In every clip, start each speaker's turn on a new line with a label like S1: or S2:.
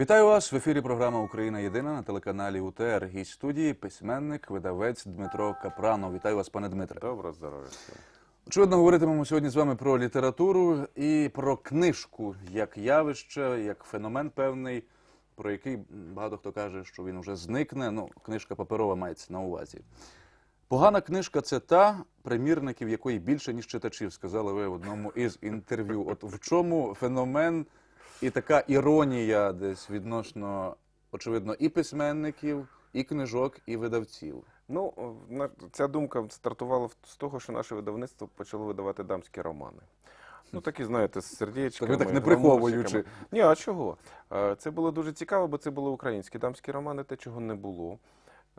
S1: Вітаю вас в ефірі. Програма Україна Єдина на телеканалі УТР. Гість студії письменник, видавець Дмитро Капранов. Вітаю вас, пане Дмитре.
S2: Добро здоров'я.
S1: Очевидно, говоритимемо сьогодні з вами про літературу і про книжку як явище, як феномен певний, про який багато хто каже, що він вже зникне. Ну, книжка паперова мається на увазі. Погана книжка це та, примірників якої більше, ніж читачів, сказали ви в одному із інтерв'ю. От в чому феномен і така іронія десь відносно, очевидно, і письменників, і книжок, і видавців.
S2: Ну, ця думка стартувала з того, що наше видавництво почало видавати дамські романи. Ну, такі, знаєте, з сердечками.
S1: Так ви так не приховуючи.
S2: Ні, а чого? Е, Це було дуже цікаво, бо це були українські дамські романи, те, чого не було.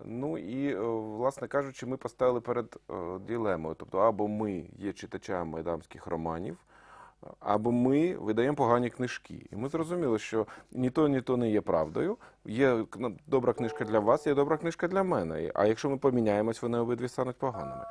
S2: Ну і, е, власне кажучи, ми поставили перед е, ділемою. Тобто, або ми є читачами дамських романів, або ми видаємо погані книжки. І ми зрозуміли, що ні то, ні то не є правдою. Є кн- добра книжка для вас, є добра книжка для мене. А якщо ми поміняємось, вони обидві стануть поганими.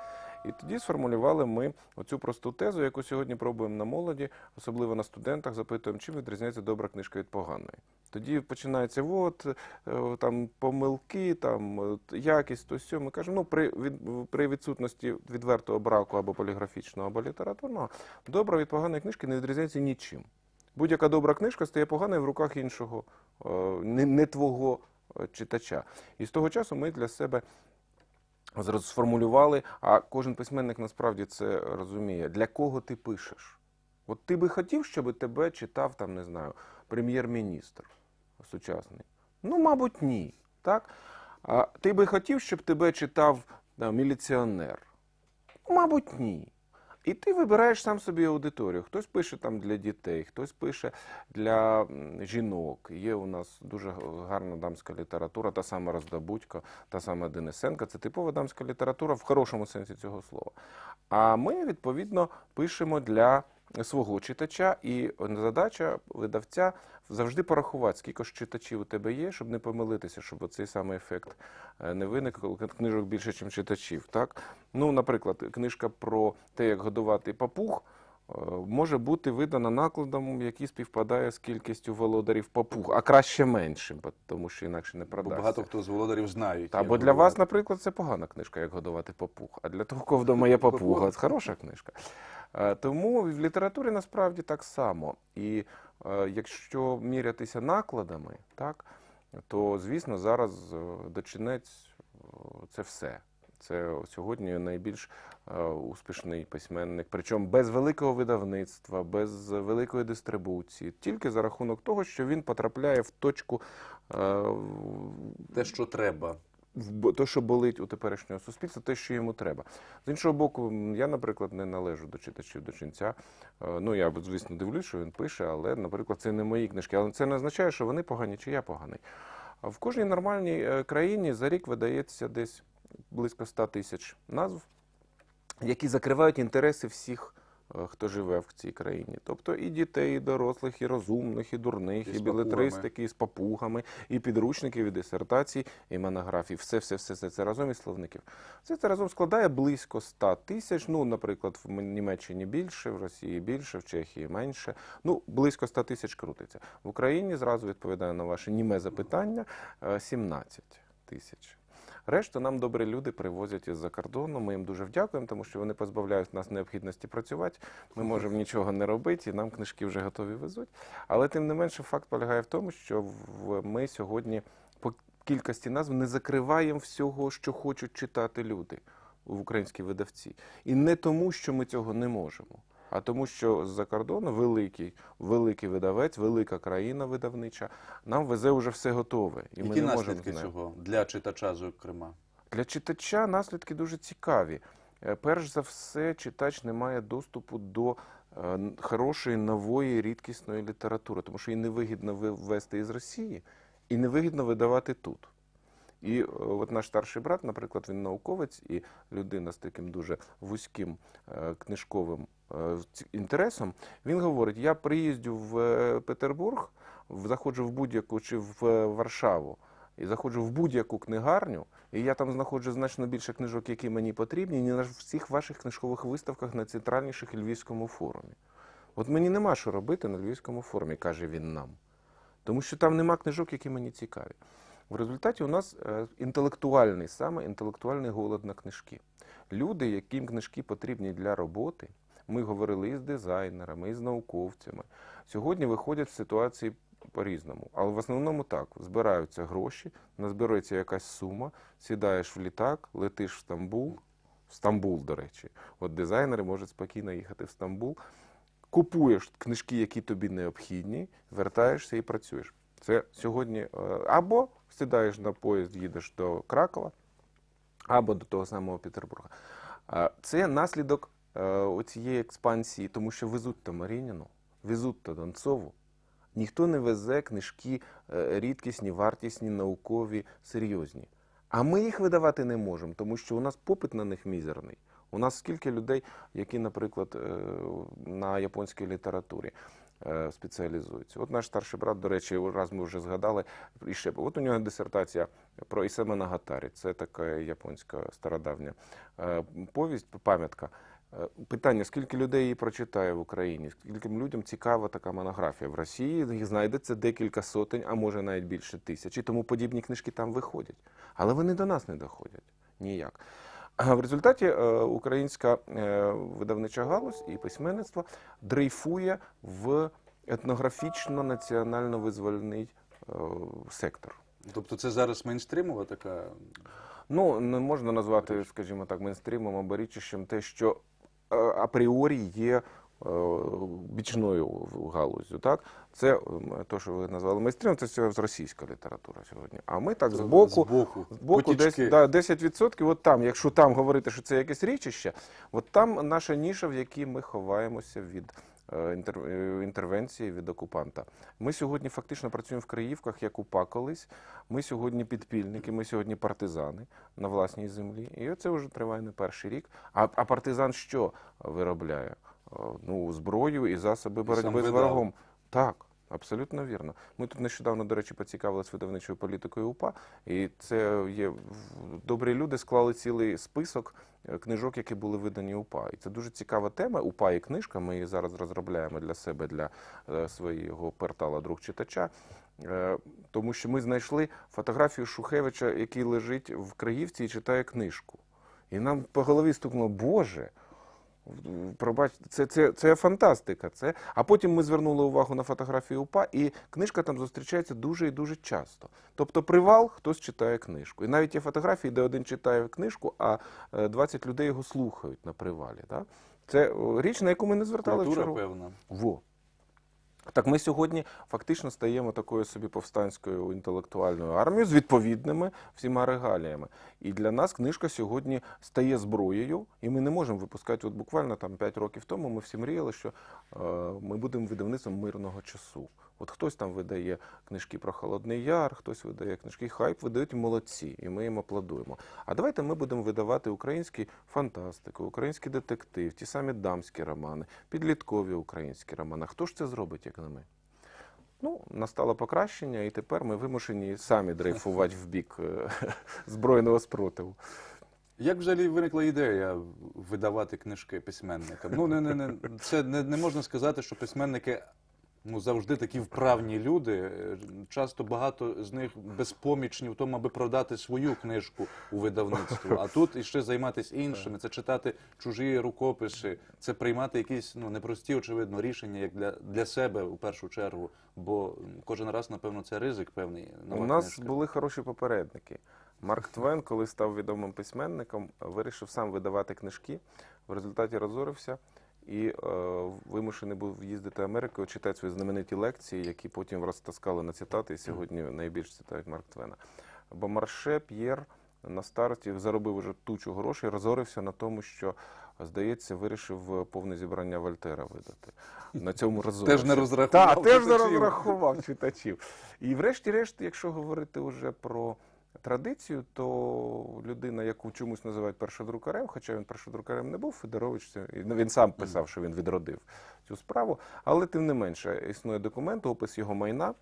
S2: І тоді сформулювали ми оцю просту тезу, яку сьогодні пробуємо на молоді, особливо на студентах, запитуємо, чим відрізняється добра книжка від поганої. Тоді починається от е, там помилки, там якість, то сьо. Ми кажемо, ну при від при відсутності відвертого браку або поліграфічного, або літературного, добра від поганої книжки не відрізняється нічим. Будь-яка добра книжка стає поганою в руках іншого, е, не, не твого е, читача. І з того часу ми для себе сформулювали, а кожен письменник насправді це розуміє, для кого ти пишеш. От ти би хотів, щоб тебе читав, там, не знаю, прем'єр-міністр сучасний? Ну, мабуть, ні. Так? А ти би хотів, щоб тебе читав там, міліціонер? Мабуть, ні. І ти вибираєш сам собі аудиторію. Хтось пише там для дітей, хтось пише для жінок. Є у нас дуже гарна дамська література, та сама Роздобудько, та сама Денисенка. Це типова дамська література в хорошому сенсі цього слова. А ми, відповідно, пишемо для свого читача, і задача видавця завжди порахувати, скільки ж читачів у тебе є, щоб не помилитися, щоб цей самий ефект е, не виник, коли книжок більше, ніж читачів. Так? Ну, наприклад, книжка про те, як годувати папуг. е, Може бути видана накладом, який співпадає з кількістю володарів папуг, а краще меншим, тому що інакше не
S1: Бо багато хто з володарів знають.
S2: Та,
S1: як
S2: бо для вас, наприклад, це погана книжка, як годувати папуг. А для того, кого вдома є Папуга. це хороша книжка. Е, Тому в літературі насправді так само. І е, якщо мірятися накладами, так, то звісно зараз е, дочинець це все. Це сьогодні найбільш успішний письменник, причому без великого видавництва, без великої дистрибуції, тільки за рахунок того, що він потрапляє в точку
S1: те, що треба.
S2: То, що болить у теперішнього суспільства, те, що йому треба. З іншого боку, я, наприклад, не належу до читачів до ченця. Е, Ну, я, звісно, дивлюсь, що він пише, але, наприклад, це не мої книжки. Але це не означає, що вони погані чи я поганий. В кожній нормальній е, країні за рік видається десь близько 100 тисяч назв, які закривають інтереси всіх. Е, Хто живе в цій країні, тобто і дітей, і дорослих, і розумних, і дурних,
S1: І
S2: і, білетристики, і з папугами, і підручників, і дисертацій, і монографій. Все, все, все, все це разом і словників. Все це разом складає близько 100 тисяч. Ну, наприклад, в Німеччині більше, в Росії більше, в Чехії менше. Ну, близько 100 тисяч крутиться. В Україні зразу відповідаю на ваше німе запитання: е, 17 тисяч. Решту нам добрі люди привозять із-за кордону. Ми їм дуже вдякуємо, тому що вони позбавляють нас необхідності працювати. Ми можемо нічого не робити, і нам книжки вже готові везуть. Але тим не менше, факт полягає в тому, що ми сьогодні по кількості назв не закриваємо всього, що хочуть читати люди в українській видавці. І не тому, що ми цього не можемо. А тому, що з-за кордону великий, великий видавець, велика країна видавнича нам везе вже все готове. І ми не можемо
S1: наслідки
S2: з
S1: цього для читача, зокрема?
S2: Для читача наслідки дуже цікаві. Е, Перш за все, читач не має доступу до е, хорошої нової рідкісної літератури, тому що її невигідно ви- ввести із Росії і невигідно видавати тут. І е, от наш старший брат, наприклад, він науковець і людина з таким дуже вузьким е, книжковим е, інтересом. Він говорить: я приїздю в Петербург, заходжу в будь-яку чи в Варшаву. І заходжу в будь-яку книгарню, і я там знаходжу значно більше книжок, які мені потрібні, ніж на всіх ваших книжкових виставках на центральніших Львівському форумі. От мені нема що робити на Львівському форумі, каже він нам. Тому що там нема книжок, які мені цікаві. В результаті у нас е, інтелектуальний, саме інтелектуальний голод на книжки. Люди, яким книжки потрібні для роботи, ми говорили і з дизайнерами, і з науковцями. Сьогодні виходять з ситуації по-різному. Але в основному так: збираються гроші, назбирається якась сума, сідаєш в літак, летиш в Стамбул. В Стамбул, до речі. От дизайнери можуть спокійно їхати в Стамбул, купуєш книжки, які тобі необхідні, вертаєшся і працюєш. Це сьогодні е, або сідаєш на поїзд, їдеш до Кракова, або до того самого Петербурга. Це наслідок е, цієї експансії, тому що везуть то Марініну, везуть то Донцову. Ніхто не везе книжки е, рідкісні, вартісні, наукові, серйозні. А ми їх видавати не можемо, тому що у нас попит на них мізерний. У нас скільки людей, які, наприклад, е, на японській літературі спеціалізуються. От наш старший брат, до речі, раз ми вже згадали, і ще от у нього дисертація про Ісема Нагатарі. Це така японська стародавня е, повість, пам'ятка. Е, Питання: скільки людей її прочитає в Україні? Скільки людям цікава така монографія в Росії? Їх знайдеться декілька сотень, а може навіть більше тисяч. І тому подібні книжки там виходять. Але вони до нас не доходять ніяк. В результаті е, українська е, видавнича галузь і письменництво дрейфує в етнографічно-національно-визвольний е, сектор.
S1: Тобто це зараз мейнстрімова така.
S2: Ну, не можна назвати, скажімо так, мейнстрімом або річищем те, що апріорі є бічною галузю. Так? Це те, що ви назвали мейнстрімом, це все з російська література сьогодні. А ми так збоку,
S1: збоку,
S2: збоку десь
S1: потічки.
S2: да, 10%, от там, якщо там говорити, що це якесь річище, от там наша ніша, в якій ми ховаємося від е, е, інтервенції від окупанта. Ми сьогодні фактично працюємо в Криївках, як УПА колись. Ми сьогодні підпільники, ми сьогодні партизани на власній землі. І це вже триває не перший рік. А, а партизан що виробляє? Е, Ну, зброю і засоби боротьби з ворогом. Так, абсолютно вірно. Ми тут нещодавно, до речі, поцікавилися видавничою політикою УПА, і це є добрі люди склали цілий список е, книжок, які були видані УПА. І це дуже цікава тема. УПА і книжка. Ми її зараз розробляємо для себе, для е, свого портала друг читача. Е, Тому що ми знайшли фотографію Шухевича, який лежить в Криївці і читає книжку. І нам по голові стукнуло, Боже, Пробачте, це, це, це фантастика. Це... А потім ми звернули увагу на фотографії УПА, і книжка там зустрічається дуже і дуже часто. Тобто привал, хтось читає книжку. І навіть є фотографії, де один читає книжку, а е, 20 людей його слухають на привалі. Да? Це річ, на яку ми не звертали
S1: Культура
S2: вчора.
S1: певна.
S2: Во. Так ми сьогодні фактично стаємо такою собі повстанською інтелектуальною армією з відповідними всіма регаліями. І для нас книжка сьогодні стає зброєю, і ми не можемо випускати. От буквально там 5 років тому ми всі мріяли, що е, ми будемо видавництвом мирного часу. От хтось там видає книжки про Холодний Яр, хтось видає книжки хайп, видають молодці, і ми їм аплодуємо. А давайте ми будемо видавати українську фантастику, український детектив, ті самі дамські романи, підліткові українські романи. Хто ж це зробить, як? Ну, настало покращення, і тепер ми вимушені самі дрейфувати в бік е, збройного спротиву.
S1: Як взагалі виникла ідея видавати книжки письменникам? Ну, не, не, не, це не, не можна сказати, що письменники ну, завжди такі вправні люди. Е, Часто багато з них безпомічні в тому, аби продати свою книжку у видавництво. А тут іще займатися іншими, це читати чужі рукописи, це приймати якісь ну, непрості, очевидно, рішення як для, для себе в першу чергу. Бо кожен раз, напевно, це ризик певний. Нова
S2: У нас
S1: книжка.
S2: були хороші попередники. Марк Твен, коли став відомим письменником, вирішив сам видавати книжки. В результаті розорився і е, вимушений був їздити Америкою, читати свої знамениті лекції, які потім розтаскали на цитати, і сьогодні найбільше цитають Марк Твена. Бо Марше П'єр на старті заробив уже тучу грошей, розорився на тому, що, здається, вирішив повне зібрання Вольтера видати. На цьому розорився.
S1: Теж не розрахував
S2: Так, теж не розрахував читачів. І врешті-решт, якщо говорити вже про традицію, то людина, яку чомусь називають першодрукарем, хоча він першодрукарем не був, Федорович, ну, він сам писав, що він відродив цю справу, але тим не менше існує документ, опис його майна.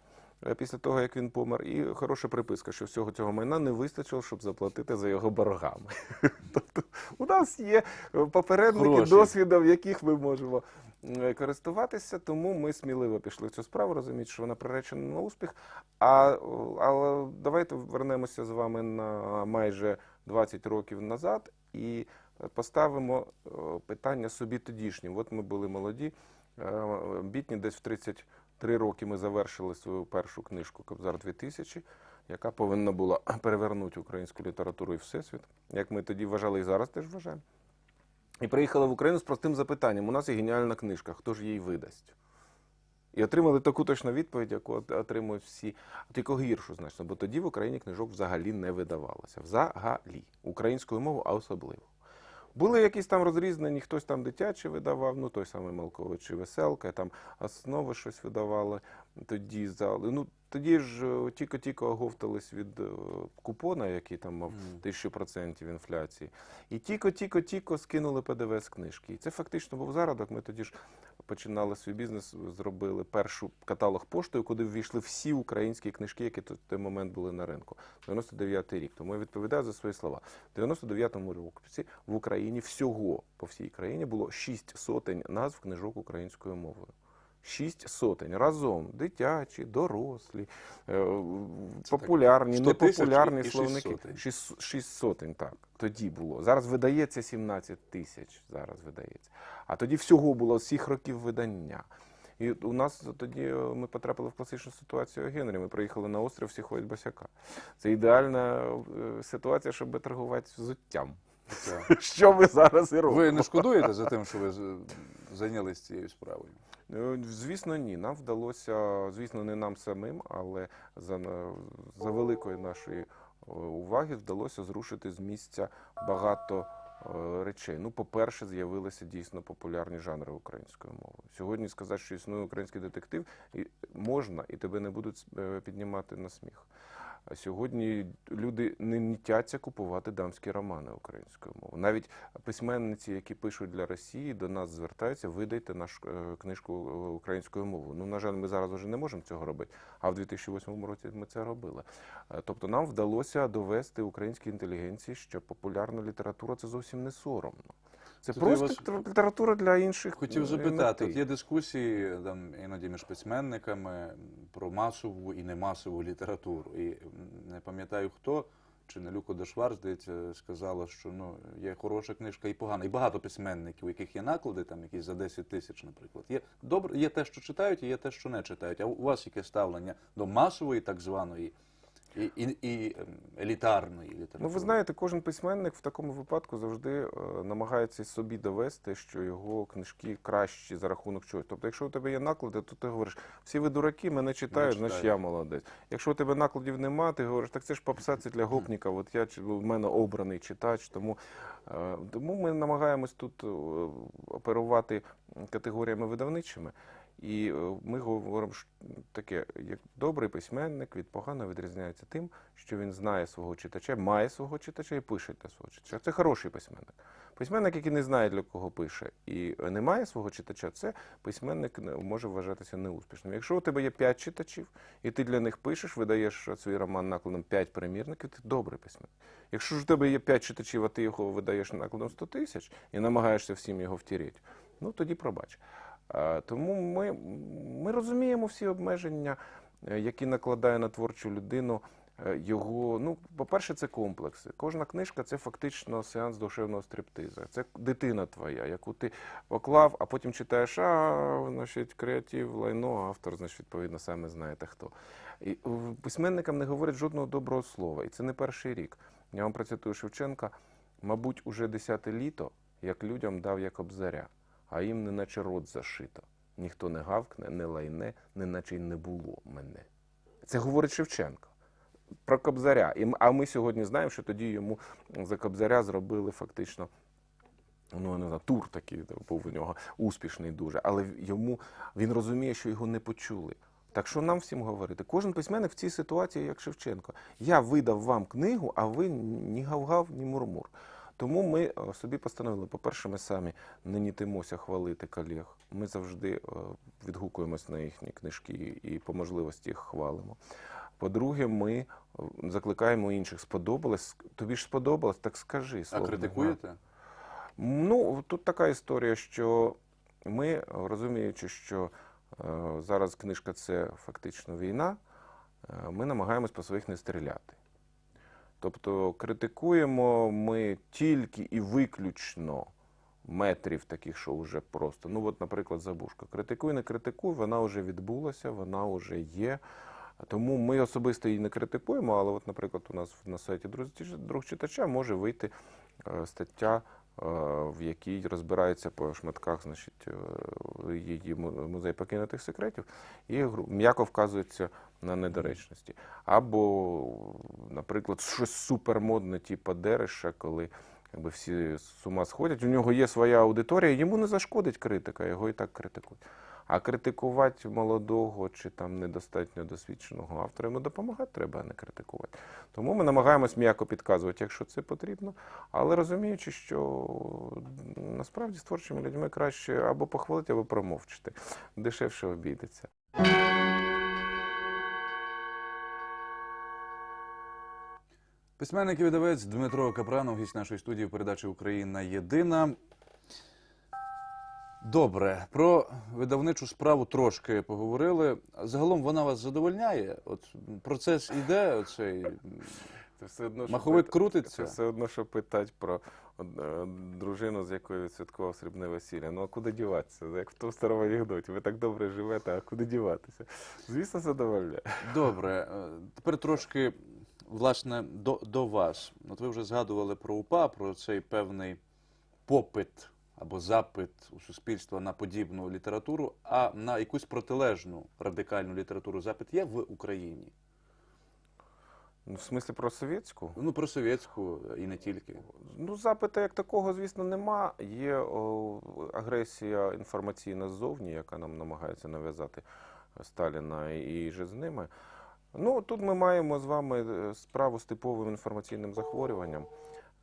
S2: е, Після того, як він помер, і хороша приписка, що всього цього майна не вистачило, щоб заплатити за його боргами. Тобто у нас є е, попередники досвідом, яких ми можемо користуватися, тому ми сміливо пішли в цю справу, розуміючи, що вона приречена на успіх. А, але давайте вернемося з вами на майже 20 років назад і поставимо е, питання собі тодішнім. От ми були молоді, е, бітні, десь в 33 роки ми завершили свою першу книжку Кобзар 2000, яка повинна була перевернути українську літературу і всесвіт, як ми тоді вважали і зараз теж вважаємо. І приїхали в Україну з простим запитанням: у нас є геніальна книжка, хто ж її видасть? І отримали таку точну відповідь, яку отримують всі, тільки гіршу значно, бо тоді в Україні книжок взагалі не видавалося. Взагалі. Українською мовою, а особливо. Були якісь там розрізнені, хтось там дитячі видавав, ну той самий Малкович чи Веселка, там основи щось видавали тоді зали. Ну тоді ж е, тільки-тільки оговтались від е, купона, який там мав
S1: Мгм.
S2: 1000% інфляції. І тільки-тільки-тільки скинули ПДВ з книжки. І це фактично був зародок. Ми тоді ж починали свій бізнес, зробили першу каталог поштою, куди ввійшли всі українські книжки, які в той момент були на ринку. 99-й рік. Тому я відповідаю за свої слова. В 99-му році в Україні всього по всій країні було 6 сотень назв книжок українською мовою. Шість сотень разом дитячі, дорослі, е, популярні,
S1: 100 тисяч
S2: непопулярні
S1: і
S2: словники. Шість, шість сотень, так. Тоді було. Зараз видається 17 тисяч. Зараз видається. А тоді всього було всіх років видання. І у нас тоді е, ми потрапили в класичну ситуацію Генрі. Ми приїхали на острів, всі ходять босяка. Це ідеальна е, ситуація, щоб торгувати взуттям. Що ви зараз і робите?
S1: Ви не шкодуєте за тим, що ви з- зайнялись цією справою?
S2: Е, Звісно, ні. Нам вдалося, звісно, не нам самим, але за, за великої нашої е, уваги вдалося зрушити з місця багато е, речей. Ну, по-перше, з'явилися дійсно популярні жанри української мови. Сьогодні сказати, що існує український детектив, можна, і тебе не будуть піднімати на сміх. А сьогодні люди не нітяться купувати дамські романи українською мовою. Навіть письменниці, які пишуть для Росії, до нас звертаються, видайте нашу е, книжку е, українською мовою. Ну, на жаль, ми зараз вже не можемо цього робити, а в 2008 році ми це робили. Е, Тобто нам вдалося довести українській інтелігенції, що популярна література це зовсім не соромно. Це
S1: Тут
S2: просто
S1: вас
S2: література для інших.
S1: Хотів
S2: е,
S1: запитати, от є дискусії там іноді між письменниками про масову і немасову літературу. І не пам'ятаю хто, чи не Люко Дешвар, здається, сказала, що ну є хороша книжка і погана. І багато письменників, у яких є наклади, там якісь за 10 тисяч, наприклад. Є добре, є те, що читають, і є те, що не читають. А у вас яке ставлення до масової, так званої, і, і, і ем, елітарної літератури?
S2: Ну, ви знаєте, кожен письменник в такому випадку завжди е, намагається собі довести, що його книжки кращі за рахунок чогось. Тобто, якщо у тебе є наклади, то ти говориш, всі ви дураки, мене читають, значить я молодець. Якщо у тебе накладів нема, ти говориш, так це ж попса, це для гопніка, от я в мене обраний читач. Тому, е, тому ми намагаємось тут е, оперувати категоріями видавничими. І е, ми говоримо що таке, як добрий письменник від поганого відрізняється тим, що він знає свого читача, має свого читача і пише для свого читача. Це хороший письменник. Письменник, який не знає, для кого пише, і не має свого читача, це письменник не- може вважатися неуспішним. Якщо у тебе є 5 читачів, і ти для них пишеш, видаєш свій роман накладом 5 примірників, ти добрий письменник. Якщо ж у тебе є 5 читачів, а ти його видаєш накладом 100 тисяч і намагаєшся всім його втірити, ну тоді пробач. Тому ми, ми розуміємо всі обмеження, е, які накладає на творчу людину е, його. Ну, по-перше, це комплекси. Кожна книжка це фактично сеанс душевного стриптиза. Це дитина твоя, яку ти поклав, а потім читаєш, а значить, креатив, лайно, автор, значить, відповідно, саме знаєте хто. І е, письменникам не говорять жодного доброго слова. І це не перший рік. Я вам процитую Шевченка, мабуть, уже десяте літо, як людям дав як обзаря а їм неначе рот зашито. Ніхто не гавкне, не лайне, неначе й не було мене. Це говорить Шевченко про Кобзаря. А ми сьогодні знаємо, що тоді йому за Кобзаря зробили фактично. Ну, не знаю, тур такий був у нього успішний дуже, але йому він розуміє, що його не почули. Так що нам всім говорити? Кожен письменник в цій ситуації, як Шевченко. Я видав вам книгу, а ви ні гав-гав, ні мурмур. Тому ми е, собі постановили, по-перше, ми самі не нітимося хвалити колег. Ми завжди е, відгукуємось на їхні книжки і по можливості їх хвалимо. По-друге, ми е, закликаємо інших. Сподобалось? Тобі ж сподобалось? Так скажи.
S1: А критикуєте?
S2: Ну, тут така історія, що ми, розуміючи, що зараз книжка це фактично війна, ми намагаємось по своїх не стріляти. Тобто критикуємо ми тільки і виключно метрів таких, що вже просто. Ну, от, наприклад, забушка. Критикуй, не критикуй, вона вже відбулася, вона вже є. Тому ми особисто її не критикуємо, але, от, наприклад, у нас на сайті «Друг читача- може вийти е, стаття, е, в якій розбирається по шматках значить, е, її музей покинутих секретів, і м'яко вказується на недоречності. Або, наприклад, щось супермодне, типу Дереша, коли якби, всі з ума сходять. У нього є своя аудиторія, йому не зашкодить критика, його і так критикують. А критикувати молодого чи там недостатньо досвідченого автора йому допомагати треба, а не критикувати. Тому ми намагаємось м'яко підказувати, якщо це потрібно, але розуміючи, що насправді з творчими людьми краще або похвалити, або промовчити. Дешевше обійдеться.
S1: Письменник і видавець Дмитро Капранов, гість нашої студії в передачі Україна єдина. Добре, про видавничу справу трошки поговорили. Загалом вона вас задовольняє? От процес іде, оцей
S2: Це все одно, що
S1: маховик крутиться.
S2: Це все одно, що питати про е, дружину, з якою відсвяткував срібне весілля. Ну а куди діватися? Як в тому старому анекдоті. Ви так добре живете, а куди діватися? Звісно, задовольняє.
S1: Добре, е, тепер трошки власне до, до вас. От ви вже згадували про УПА, про цей певний попит або запит у суспільства на подібну літературу, а на якусь протилежну радикальну літературу запит є в Україні.
S2: Ну, в смислі про совєтську?
S1: Ну, про совєтську і не тільки.
S2: Ну, запиту як такого, звісно, нема. Є о, агресія інформаційна ззовні, яка нам намагається нав'язати Сталіна і же з ними. Ну, тут ми маємо з вами е, справу з типовим інформаційним захворюванням.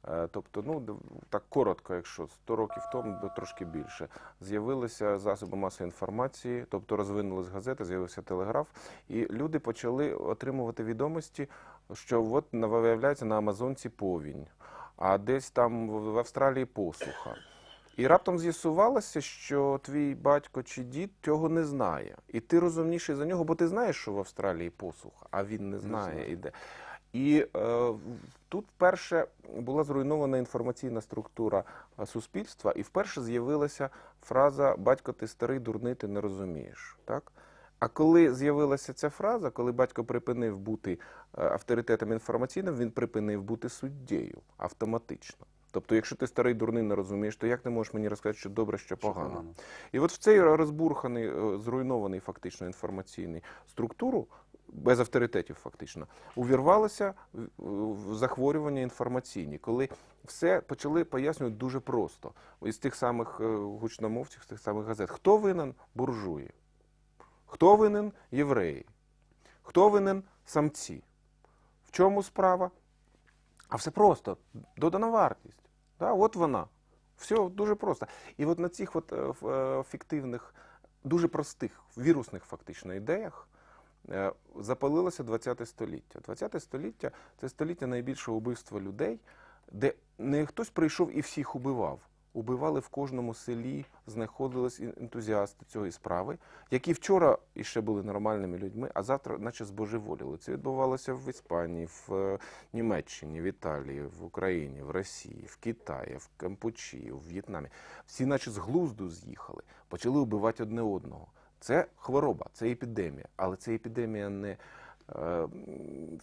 S2: Е, Тобто, ну так коротко, якщо 100 років тому, трошки більше, з'явилися засоби масової інформації, тобто розвинулись газети, з'явився телеграф, і люди почали отримувати відомості, що от виявляється на Амазонці повінь, а десь там в Австралії посуха. І раптом з'ясувалося, що твій батько чи дід цього не знає. І ти розумніший за нього, бо ти знаєш, що в Австралії посуха, а він не знає
S1: знає.
S2: і де. І е, тут вперше була зруйнована інформаційна структура е, суспільства, і вперше з'явилася фраза Батько, ти старий, дурний, ти не розумієш. Так? А коли з'явилася ця фраза, коли батько припинив бути е, авторитетом інформаційним, він припинив бути суддєю автоматично. Тобто, якщо ти старий дурний не розумієш, то як ти можеш мені розказати, що добре, що
S1: Що
S2: погано? І от в цей розбурханий, е, зруйнований фактично інформаційний структуру, без авторитетів фактично, увірвалося в- в захворювання інформаційні, коли все почали пояснювати дуже просто. Із тих самих е, гучномовців, з тих самих газет. Хто винен? Буржуї. Хто винен? Євреї. Хто винен? Самці. В чому справа? А все просто. Додана вартість. Да, от вона. Все дуже просто. І от на цих от, е, е, фіктивних, дуже простих, вірусних фактично ідеях е, запалилося ХХ століття. ХХ століття це століття найбільшого убивства людей, де не хтось прийшов і всіх убивав. Убивали в кожному селі, знаходились ен- ентузіасти цієї справи, які вчора іще були нормальними людьми, а завтра, наче збожеволіли. Це відбувалося в Іспанії, в е, Німеччині, в Італії, в Україні, в Росії, в Китаї, в Кампучі, в В'єтнамі. Всі, наче з глузду з'їхали, почали вбивати одне одного. Це хвороба, це епідемія, але це епідемія не е,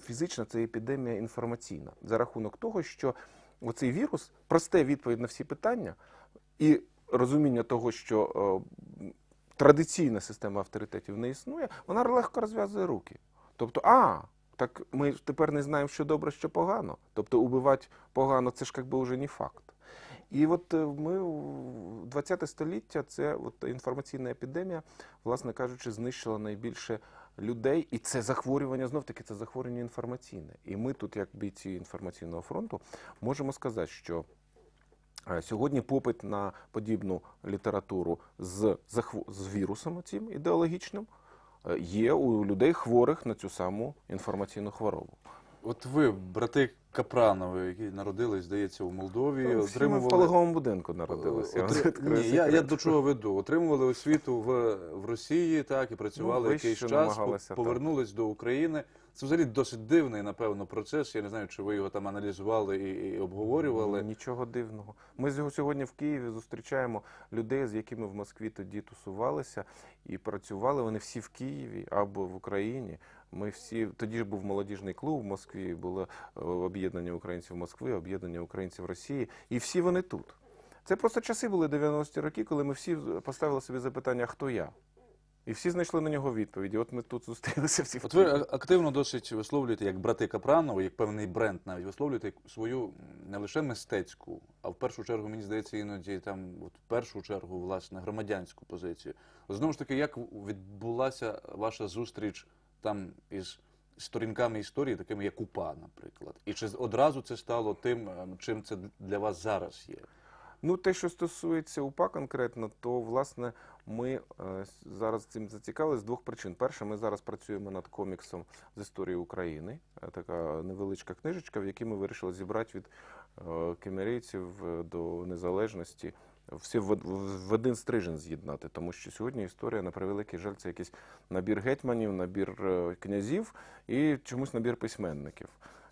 S2: фізична, це епідемія інформаційна. За рахунок того, що оцей вірус просте відповідь на всі питання і розуміння того, що е, традиційна система авторитетів не існує, вона легко розв'язує руки. Тобто, а, так ми тепер не знаємо, що добре, що погано. Тобто, убивати погано це ж якби вже не факт. І от е, ми в 20 століття це от інформаційна епідемія, власне кажучи, знищила найбільше людей, і це захворювання знов таки це захворювання інформаційне. І ми тут, як бійці інформаційного фронту, можемо сказати, що е, сьогодні попит на подібну літературу з, з вірусом цим ідеологічним е, є у людей хворих на цю саму інформаційну хворобу.
S1: От ви, брати Капранови, які народились, здається, у Молдові,
S2: Ну, Всі ми в пологовому будинку народилися.
S1: Отри- Ні, я, я до чого веду. Отримували освіту в, в Росії, так, і працювали
S2: Ну,
S1: якийсь час,
S2: намагалися,
S1: по-
S2: так.
S1: повернулись до України. Це взагалі досить дивний, напевно, процес. Я не знаю, чи ви його там аналізували і, і обговорювали.
S2: Нічого дивного. Ми з- його сьогодні в Києві зустрічаємо людей, з якими в Москві тоді тусувалися і працювали. Вони всі в Києві або в Україні. Ми всі тоді ж був молодіжний клуб в Москві, було е, об'єднання українців Москви, об'єднання українців Росії, і всі вони тут. Це просто часи були 90-ті роки, коли ми всі поставили собі запитання, хто я. І всі знайшли на нього відповіді. От ми тут зустрілися всі
S1: От ви активно досить висловлюєте, як брати Капранови, як певний бренд навіть висловлюєте свою не лише мистецьку, а в першу чергу, мені здається, іноді там, от в першу чергу, власне, громадянську позицію. От Знову ж таки, як відбулася ваша зустріч там із сторінками історії, такими як УПА, наприклад? І чи одразу це стало тим, ем, чим це для вас зараз є?
S2: Ну, те, що стосується УПА конкретно, то власне ми е, зараз цим зацікавилися з двох причин. Перше, ми зараз працюємо над коміксом з історії України, Е, така невеличка книжечка, в якій ми вирішили зібрати від е, кемерійців е, до незалежності. Всі в, в, один стрижень з'єднати, тому що сьогодні історія на превеликий жаль, це якийсь набір гетьманів, набір е, князів і чомусь набір письменників.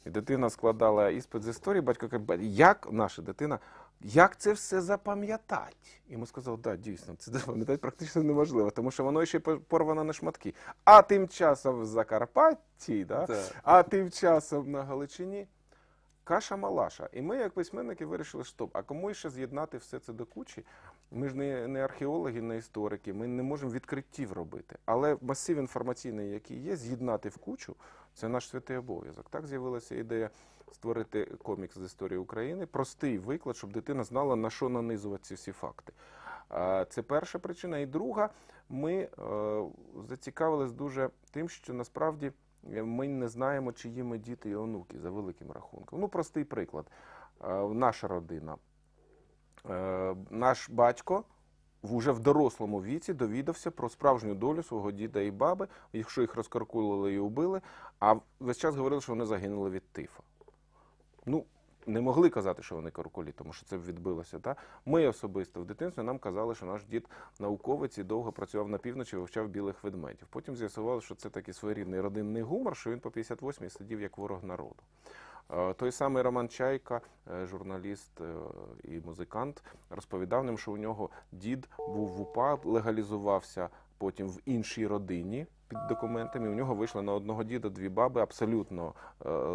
S2: І дитина складала іспит з історії, батько каже, як наша дитина як це все запам'ятати? І ми сказали, так, да, дійсно, це запам'ятати практично неможливо, тому що воно ще по- порвано на шматки. А тим часом в Закарпатті, да?
S1: Так.
S2: а тим часом на Галичині каша малаша. І ми, як письменники, вирішили, стоп, а кому ще з'єднати все це до кучі? Ми ж не, не археологи, не історики, ми не можемо відкриттів робити. Але масив інформаційний, який є, з'єднати в кучу це наш святий обов'язок. Так з'явилася ідея створити комікс з історії України, простий виклад, щоб дитина знала, на що нанизувати ці всі факти. Це перша причина. І друга, ми е, зацікавились дуже тим, що насправді ми не знаємо, чиї ми діти і онуки за великим рахунком. Ну, простий приклад. Е, Наша родина. Е, Наш батько Вже в дорослому віці довідався про справжню долю свого діда і баби, якщо їх розкаркулили і убили, а весь час говорили, що вони загинули від тифа. Ну, не могли казати, що вони каркулі, тому що це б відбилося. Та? Ми особисто в дитинстві нам казали, що наш дід науковець і довго працював на півночі, вивчав білих ведмедів. Потім з'ясувалося, що це такий своєрідний родинний гумор, що він по 58-й сидів як ворог народу. Е, Той самий Роман Чайка, е, журналіст е, і музикант, розповідав нам, що у нього дід був в УПА, легалізувався потім в іншій родині під документами. У нього вийшло на одного діда дві баби абсолютно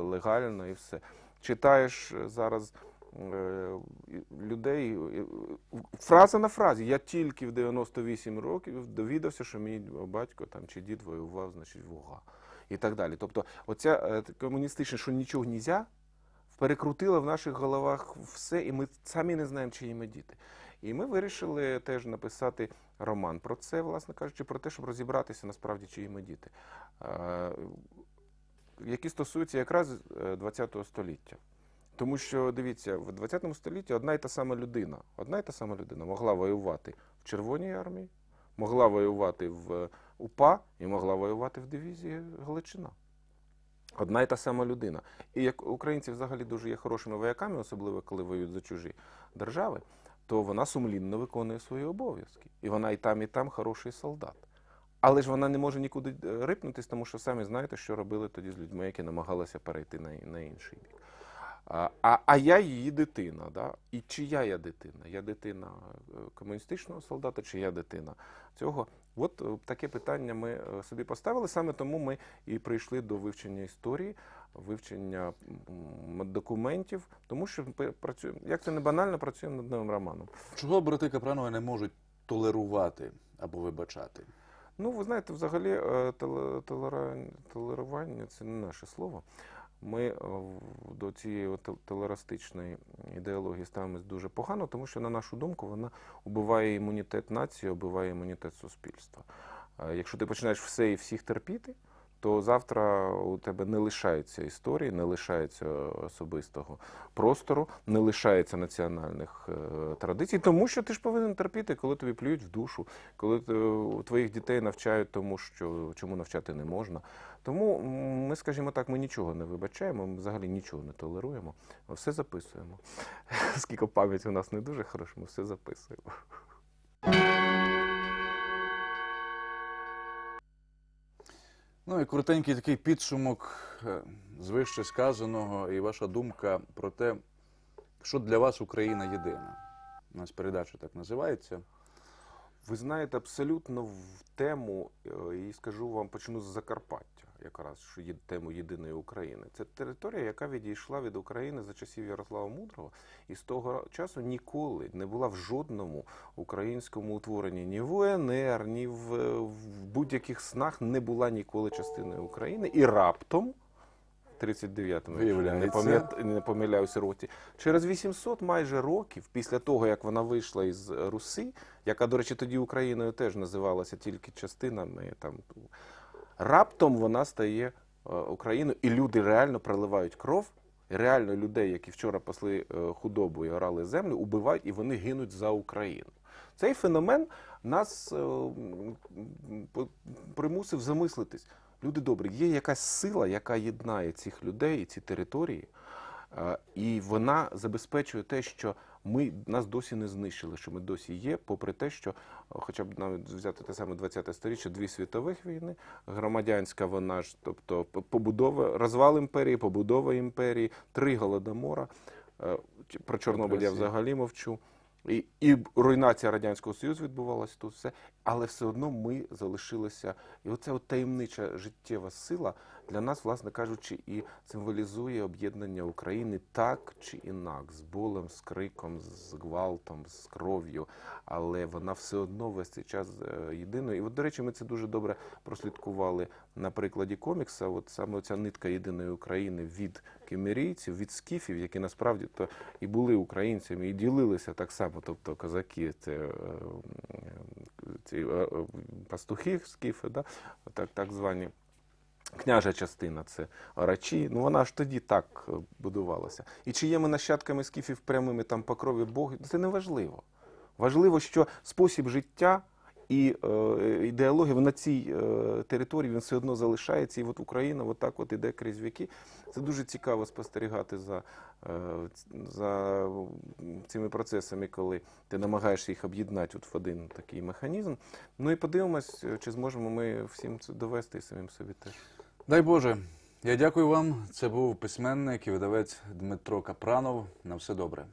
S2: легально і все. Читаєш е, зараз е, людей, фраза на фразі. Я тільки в 98 років довідався, що мій батько там чи дід воював, значить, в і так далі. Тобто, оця е, комуністична, що нічого нельзя, перекрутила в наших головах все, і ми самі не знаємо, чиї ми діти. І ми вирішили теж написати роман про це, власне кажучи, про те, щоб розібратися насправді, чиї ми діти, які стосуються якраз ХХ століття. Тому що дивіться, в 20 столітті одна і та сама людина, одна і та сама людина могла воювати в Червоній армії, могла воювати в УПА і могла воювати в дивізії Галичина. Одна і та сама людина. І як українці взагалі дуже є хорошими вояками, особливо коли воюють за чужі держави, то вона сумлінно виконує свої обов'язки. І вона і там, і там хороший солдат. Але ж вона не може нікуди е, рипнутись, тому що самі знаєте, що робили тоді з людьми, які намагалися перейти на, на інший бік. А, а, я її дитина. Да? І чия я дитина? Я дитина е, комуністичного солдата, чи я дитина цього? От е, таке питання ми собі поставили. Саме тому ми і прийшли до вивчення історії, вивчення документів, тому що ми працюємо, як це не банально, працюємо над новим романом.
S1: Чого брати Капранови не можуть толерувати або вибачати?
S2: Ну, ви знаєте, взагалі телерування толерування це не наше слово. Ми е, до цієї толерастичної ідеології ставимось дуже погано, тому що, на нашу думку, вона убиває імунітет нації, убиває імунітет суспільства. Е, Якщо ти починаєш все і всіх терпіти, то завтра у тебе не лишається історії, не лишається особистого простору, не лишається національних е, традицій, тому що ти ж повинен терпіти, коли тобі плюють в душу, коли твоїх дітей навчають тому, що чому навчати не можна. Тому ми, скажімо так, ми нічого не вибачаємо, ми взагалі нічого не толеруємо, а все записуємо. Скільки пам'ять у нас не дуже хороша, ми все записуємо.
S1: Ну і коротенький такий підсумок е, з вище сказаного і ваша думка про те, що для вас Україна єдина. У нас передача так називається.
S2: Ви знаєте, абсолютно в тему, е, і скажу вам, почну з Закарпаття, якраз що є тему єдиної України. Це територія, яка відійшла від України за часів Ярослава Мудрого, і з того часу ніколи не була в жодному українському утворенні ні в УНР, ні в, в будь-яких снах не була ніколи частиною України. І раптом. в 39-му, не, пам'ят- не помиляюсь році. Через 800 майже років, після того, як вона вийшла із Руси, яка, до речі, тоді Україною теж називалася тільки частинами, там, раптом вона стає е, Україною, і люди реально проливають кров. Реально людей, які вчора пасли е, худобу і орали землю, убивають і вони гинуть за Україну. Цей феномен нас е, примусив замислитись. Люди добрі, є якась сила, яка єднає цих людей і ці території, і вона забезпечує те, що ми нас досі не знищили, що ми досі є, попри те, що, е, хоча б навіть взяти те саме 20-те сторіччя, дві світових війни, громадянська вона ж, тобто побудова, розвал імперії, побудова імперії, три голодомора. Е, Про Чорнобиль я взагалі мовчу. І, і руйнація Радянського Союзу відбувалася тут все, але все одно ми залишилися. І оця от таємнича життєва сила для нас, власне кажучи, і символізує об'єднання України так чи інак, з болем, з криком, з гвалтом, з кров'ю. Але вона все одно весь цей час е, єдиною. І от, до речі, ми це дуже добре прослідкували на прикладі комікса. От саме ця нитка єдиної України від кемерійців, від скіфів, які насправді то і були українцями, і ділилися так само, тобто козаки, це е, ці е, пастухи скіфи, да? так, так звані. Княжа частина це орачі. Ну вона ж тоді так е, будувалася. І чи є ми нащадками скіфів прямими там по крові Богу, це не важливо. Важливо, що спосіб життя і е, ідеологія на цій е, території він все одно залишається. І от Україна от так от іде крізь віки. Це дуже цікаво спостерігати за, е, за цими процесами, коли ти намагаєшся їх об'єднати в один такий механізм. Ну і подивимось, е, чи зможемо ми всім це довести і самим собі теж.
S1: Дай Боже, я дякую вам. Це був письменник і видавець Дмитро Капранов. На все добре.